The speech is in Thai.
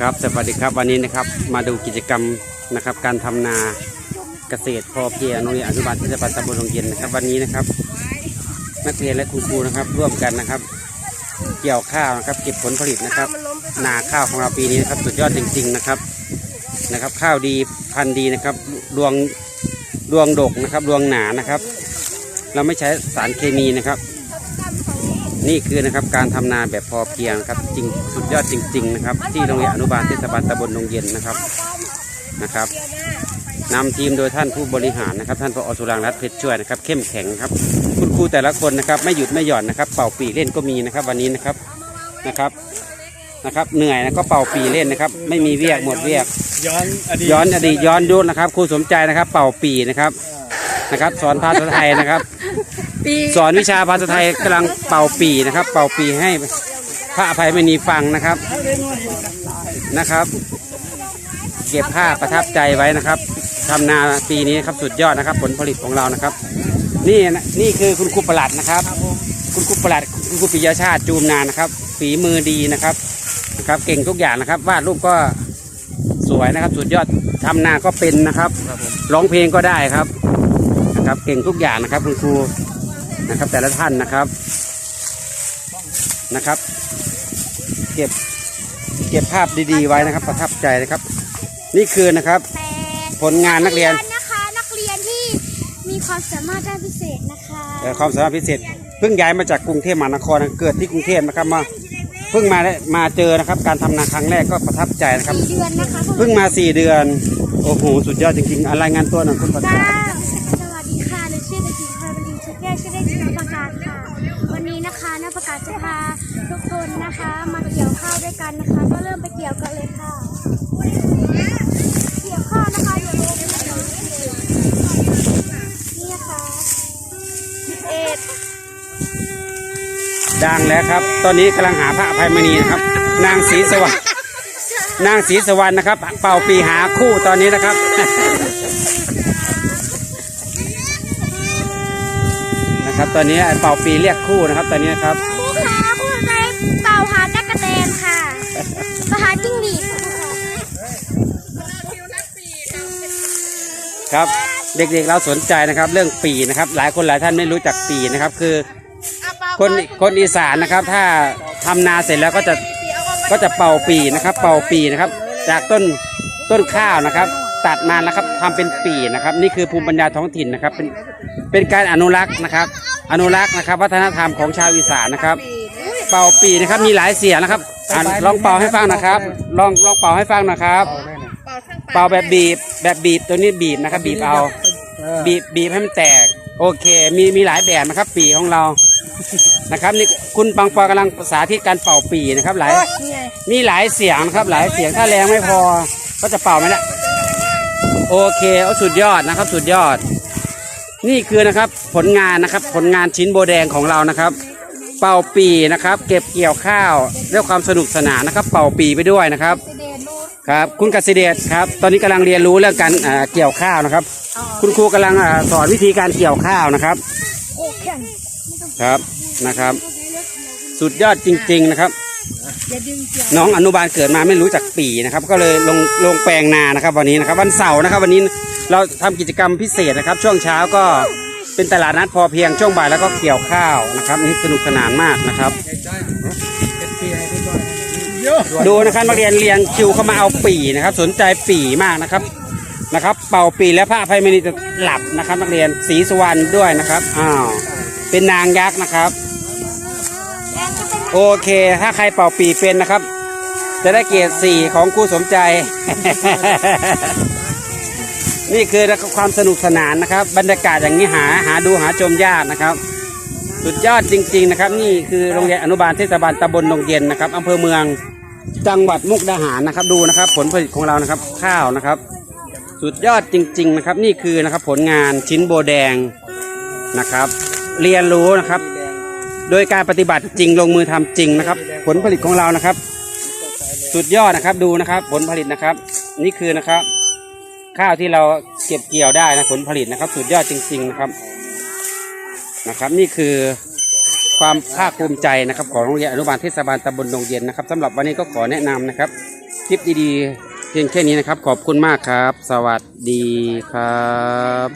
ครับสวัสดีครับวันนี้นะครับมาดูกิจกรรมนะครับ การทำนาเกษตรพอเพียงโรงเรียนอนุบาลเทศบาลตำบลโรงเย็นนะครับ วันนี้นะครับ นักเรียนและคุณครูนะครับ ร่วมกันนะครับ เกี่ยวข้าวนะครับเก็บผลผลิตนะครับ นาข้าวของเราปีนี้นะครับ สุดยอดจริง ๆนะครับนะครับ ข้าวดีพันธุ์ดีนะครับรวงรวงดกนะครับรวงหนานะครับ เราไม่ใช้สารเคมีนะครับ นี่คือนะครับการทำนาแบบพอเพียงครับจริงสุดยอดจริง ๆ นะครับ ที่โรงเรียนอนุบาลเทศบาลตำบลดงเย็นนะครับนะครับนำทีมโดยท่านผู้บริหารนะครับ ท่านพอสุรังรัตน์เพชรช่วยนะครับ เข้มแข็งครับ คุณครูแต่ละคนนะครับ ไม่หยุดไม่หย่อนนะครับ เป่าปีเล่นก็มีนะครับ วันนี้นะครับนะครับนะครับเหนื่อยนะก็เป่าปีเล่นนะครับ ไม่มีเวียกหมดเวียก ย้อนอดีตย้อนอดีตย้อนยุคนะครับครูสมใจนะครับ เป่าปีนะครับนะครับ สอนภาษาไทยนะครับปี สอนวิชาภาษาไทยกำลังเป่าปีนะครับ เป่าปีให้พระอภัยมณีฟังนะครับนะครับ เก็บภาพประทับใจไว้นะครับทำนาปีนี้ครับสุดยอดนะครับ ผลผลิตของเรานะครับ นี่นะนี่คือคุณครูประหลัดนะครับ คุณครูประหลัดคุณครูปิยชาติจูมนานะครับ ฝีมือดีนะครับนะครับ เก่งทุกอย่างนะครับวาดรูปก็สวยนะครับ สุดยอดทำนาก็เป็นนะครับร้องเพลงก็ได้ครับนะครับ เก่งทุกอย่างนะครับ คุณครู นะครับ แต่ละท่านนะครับนะครับ เก็บเก็บภาพดีๆไว้นะครับ ประทับใจนะครับ นี่คือนะครับ ผลงานนักเรียนนะคะ นักเรียนที่มีความสามารถด้านพิเศษนะคะเอ่อความสามารถพิเศษเพิ่งย้ายมาจากกรุงเทพมหานครเกิดที่กรุงเทพนะครับมาเพิ่งมาได้มาเจอนะครับ การทำนาครั้งแรกก็ประทับใจนะครับสี่เดือนนะคะพวกเพิ่งมาสี่เดือนโอ้โหสุดยอดจริงๆอะไรายงานตัวหน่อยคุณประจ้าธ วันนี้นะคะน้าประกาศจะพาทุกคนนะคะ มาเกี่ยวข้าวด้วยกันนะคะ ก็เริ่มไปเกี่ยวกันเลยค่ะ เกี่ยวข้าวนะคะอย่าลืมนี่นะคะเอ็ดดังแล้วครับ ตอนนี้กำลังหาพระอภัยมณีนะครับ นางศรีสวรรค์นางศรีสวรรค์นะครับ เป่าปีหาคู่ตอนนี้นะครับ นะ ครับตอนนี้เป่าปีเรียกคู่นะครับ ตอนนี้นะครับผู้ค้าผู้ใจเป่าหาจักรแตนค่ะไปหาจิ้งหรีดค่ะครับเด็กๆเราสนใจนะครับ เรื่องปีนะครับ หลายคนหลายท่านไม่รู้จักปีนะครับ คือคนคนอีสานนะครับ ถ้าทำนาเสร็จแล้วก็จะก็จะเป่าปีนะครับ เป่าปีนะครับ จากต้นต้นข้าวนะครับ ตัดมาแล้วครับทำเป็นปีนะครับ นี่คือภูมิปัญญาท้องถิ่นนะครับ เป็นเป็นการอนุรักษ์นะครับ อนุรักษ์นะครับ วัฒนธรรมของชาวอีสานนะครับ เป่าปีนะครับมีหลายเสียงนะครับอะลองเป่าให้ฟังนะครับ ลองลองเป่าให้ฟังนะครับ เป่าแบบบีบแบบบีบตัวนี้บีบนะครับ บีบเอาบีบบีบให้มันแตก โอเค มีมีหลายแบบนะครับ ปีของเรานะครับนี่คุณปังปอกำลังสาธิตการเป่าปีนะครับ หลายมีหลายเสียงนะครับ หลายเสียงถ้าแรงไม่พอก็จะเป่าไม่ได้ โอเคเอาสุดยอดนะครับ สุดยอด นี่คือนะครับผลงานนะครับ ผลงานชิ้นโบแดงของเรานะครับ เป่าปีนะครับ เก็บเกี่ยวข้าวด้วยความสนุกสนานนะครับ เป่าปีไปด้วยนะครับครับคุณกสิเดชครับ ตอนนี้กำลังเรียนรู้เรื่องการอ่าเกี่ยวข้าวนะครับ คุณครูกำลังสอนวิธีการเกี่ยวข้าวนะครับครับนะครับ สุดยอดจริง ๆนะครับ อย่าดึงเกี่ยวน้องอนุบาลเกิดมาไม่รู้จักปีนะครับ ก็เลยลงลงแปลงนานะครับ วันนี้นะครับวันเสาร์นะครับ วันนี้เราทำกิจกรรมพิเศษนะครับ ช่วงเช้าก็เป็นตลาดนัดพอเพียงช่วงบ่ายแล้วก็เกี่ยวข้าวนะครับนี่สนุกสนานมากนะครับ ดูนะครับนักเรียนเรียงคิวเข้ามาเอาปีนะครับ สนใจปีมากนะครับนะครับ เป่าปีและพระอภัยมณีจะหลับนะครับ นักเรียนสีสุวรรณด้วยนะครับอ้าวเป็นนางยักษ์นะครับ โอเค ถ้าใครเป่าปีเป็นนะครับ จะได้เกียรติสี่ของครูสมใจ นี่คือความสนุกสนานนะครับ บรรยากาศอย่างนี้หาหาดูหาชมยากนะครับ สุดยอดจริง ๆนะครับ นี่คือโรงเรียนอนุบาลเทศบาลตำบลดงเย็นนะครับอำเภอเมืองจังหวัดมุกดาหารนะครับ ดูนะครับ ผลผลิตของเรานะครับ ข้าวนะครับ สุดยอดจริง ๆนะครับ นี่คือนะครับผลงานชิ้นโบแดงนะครับ เรียนรู้นะครับ โดยการปฏิบัติจริงลงมือทำจริงนะครับ ผลผลิตของเรานะครับ สุดยอดนะครับดูนะครับ ผลผลิตนะครับ นี่คือนะครับ ข้าวที่เราเก็บเกี่ยวได้นะผลผลิตนะครับ สุดยอดจริง ๆนะครับนะครับ นี่คือความภาคภูมิใจนะครับของโรงเรียนอนุบาลเทศบาลตำบลดงเย็นนะครับสำหรับวันนี้ก็ขอแนะนำนะครับคลิปดีๆเพียงแค่นี้นะครับ ขอบคุณมากครับ สวัสดีครับ